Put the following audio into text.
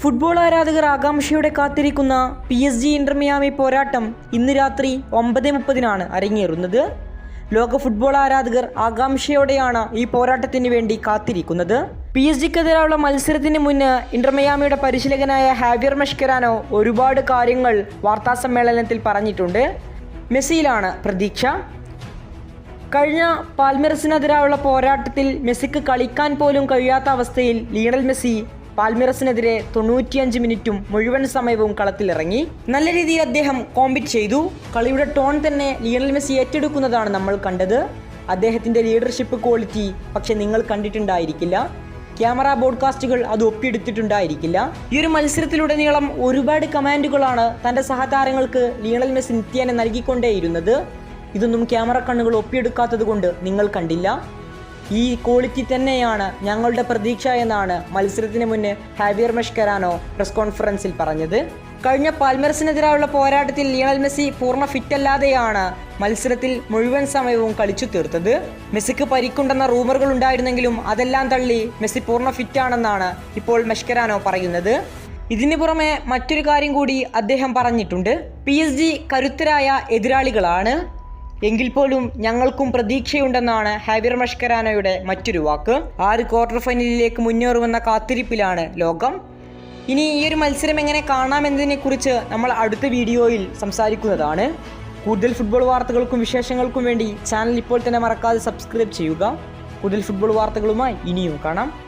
Football ആരാധകർ ആകാംക്ഷയോടെ കാത്തിരിക്കുന്ന പി എസ് ജി ഇന്റർമിയാമി പോരാട്ടം ഇന്ന് രാത്രി ഒമ്പത് മുപ്പതിനാണ് അരങ്ങേറുന്നത്. ലോക ഫുട്ബോൾ ആരാധകർ ആകാംക്ഷയോടെയാണ് ഈ പോരാട്ടത്തിന് വേണ്ടി കാത്തിരിക്കുന്നത്. പി എസ് ജിക്കെതിരായുള്ള മത്സരത്തിന് മുന്ന് ഇന്റർമിയാമിയുടെ പരിശീലകനായ ഹാവിയർ മെഷ്കരാനോ ഒരുപാട് കാര്യങ്ങൾ വാർത്താസമ്മേളനത്തിൽ പറഞ്ഞിട്ടുണ്ട്. മെസ്സിയിലാണ് പ്രതീക്ഷ. കഴിഞ്ഞ പാൽമെറസിനെതിരായുള്ള പോരാട്ടത്തിൽ മെസ്സിക്ക് കളിക്കാൻ പോലും കഴിയാത്ത അവസ്ഥയിൽ ലിയണൽ മെസ്സി പാൽമിറസിനെതിരെ തൊണ്ണൂറ്റിയഞ്ച് മിനിറ്റും മുഴുവൻ സമയവും കളത്തിലിറങ്ങി. നല്ല രീതിയിൽ അദ്ദേഹം കോമ്പിറ്റ് ചെയ്തു. കളിയുടെ ടോൺ തന്നെ ലിയണൽ മെസ്സി ഏറ്റെടുക്കുന്നതാണ് നമ്മൾ കണ്ടത്. അദ്ദേഹത്തിന്റെ ലീഡർഷിപ്പ് ക്വാളിറ്റി പക്ഷെ നിങ്ങൾ കണ്ടിട്ടുണ്ടായിരിക്കില്ല. ക്യാമറ ബോഡ്കാസ്റ്റുകൾ അത് ഒപ്പിയെടുത്തിട്ടുണ്ടായിരിക്കില്ല. ഈ ഒരു മത്സരത്തിലുടനീളം ഒരുപാട് കമാൻഡുകളാണ് തന്റെ സഹതാരങ്ങൾക്ക് ലിയണൽ മെസ്സി നിത്യേന നൽകിക്കൊണ്ടേയിരുന്നത്. ഇതൊന്നും ക്യാമറ കണ്ണുകൾ ഒപ്പിയെടുക്കാത്തത് കൊണ്ട് നിങ്ങൾ കണ്ടില്ല. ഈ ക്വാളിറ്റി തന്നെയാണ് ഞങ്ങളുടെ പ്രതീക്ഷ എന്നാണ് മത്സരത്തിന് മുന്നേ ഹാവിയർ മെഷ്കരാനോ പ്രസ് കോൺഫറൻസിൽ പറഞ്ഞത്. കഴിഞ്ഞ പാൽമറസിനെതിരായുള്ള പോരാട്ടത്തിൽ ലിയണൽ മെസ്സി പൂർണ ഫിറ്റല്ലാതെയാണ് മത്സരത്തിൽ മുഴുവൻ സമയവും കളിച്ചു തീർത്തത്. മെസ്സിക്ക് പരിക്കുണ്ടെന്ന റൂമറുകൾ ഉണ്ടായിരുന്നെങ്കിലും അതെല്ലാം തള്ളി മെസ്സി പൂർണ ഫിറ്റാണെന്നാണ് ഇപ്പോൾ മെഷ്കരാനോ പറയുന്നത്. ഇതിന് പുറമെ മറ്റൊരു കാര്യം കൂടി അദ്ദേഹം പറഞ്ഞിട്ടുണ്ട്. പി എസ് ജി കരുത്തരായ എതിരാളികളാണ്. എങ്കിൽ പോലും ഞങ്ങൾക്കും പ്രതീക്ഷയുണ്ടെന്നാണ് ഹാവിർ മഷ്കരാനയുടെ മറ്റൊരു വാക്ക്. ആറ് ക്വാർട്ടർ ഫൈനലിലേക്ക് മുന്നേറുമെന്ന കാത്തിരിപ്പിലാണ് ലോകം. ഇനി ഈ ഒരു മത്സരം എങ്ങനെ കാണാം കുറിച്ച് നമ്മൾ അടുത്ത വീഡിയോയിൽ സംസാരിക്കുന്നതാണ്. കൂടുതൽ ഫുട്ബോൾ വാർത്തകൾക്കും വിശേഷങ്ങൾക്കും വേണ്ടി ചാനൽ ഇപ്പോൾ തന്നെ മറക്കാതെ സബ്സ്ക്രൈബ് ചെയ്യുക. കൂടുതൽ ഫുട്ബോൾ വാർത്തകളുമായി ഇനിയും കാണാം.